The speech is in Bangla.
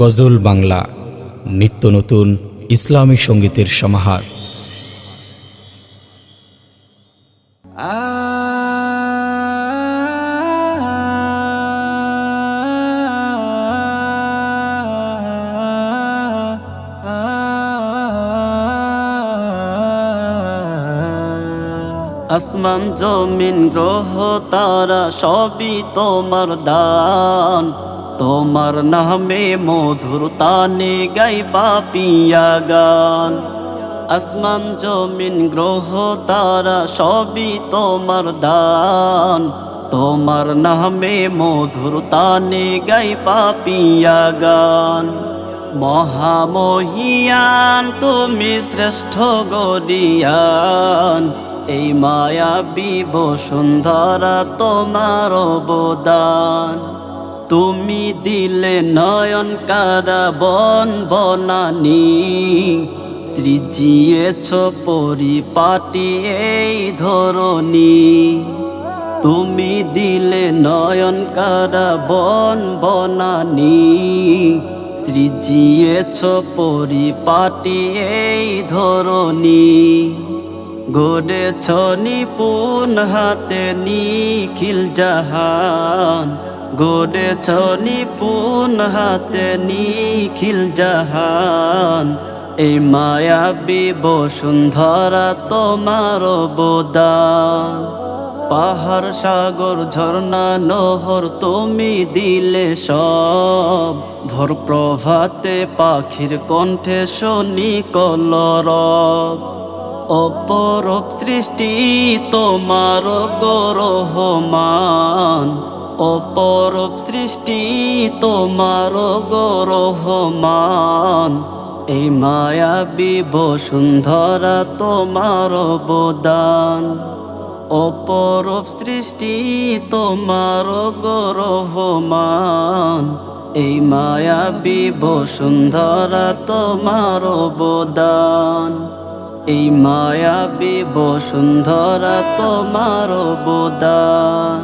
গজল বাংলা নিত্য নতুন ইসলামী সঙ্গীতের সমাহার। আসমান জমিন গ্রহ তারা সবই তোমার দান। তোমার নামে মধুর তানে গাইবা পিয়া গান। আসমান জমিন গ্রহ তারা সবই তোমার দান। তোমার নামে মধুর তানে গাইবা পিয়া গান। মহামহিয়ান, তুমি শ্রেষ্ঠ গরিয়ান এই মায়া বিব সুন্দরা তোমার অবদান। তুমি দিলে নয়ন কারা বন বনানি, সৃজিয়েছ পরিপাটি এই ধরনী তুমি দিলে নয়ন কারা বন বনানি, সৃজিয়েছ পরিপাটি এই ধরনী গড়েছ নিপুণ হাতে নিখিল জাহান। গড়েছ নিপুণ হাতে নিখিল জাহান। এই মায়াবী বসুন্ধরা তোমার অবদান। পাহাড় সাগর ঝর্ণা নহর তুমি দিলে সব। ভোর প্রভাতে পাখির কণ্ঠে শনি কলরব। অপরূপ সৃষ্টি তোমার গরহমান। অপরূপ সৃষ্টি তোমার গরহমান। এই মায়াবী বসুন্ধরা তোমার অবদান। অপরূপ সৃষ্টি তোমার গরহমান। এই মায়াবী বসুন্ধরা তোমার অবদান। এই মায়াবী বসুন্ধরা তোমার অবদান।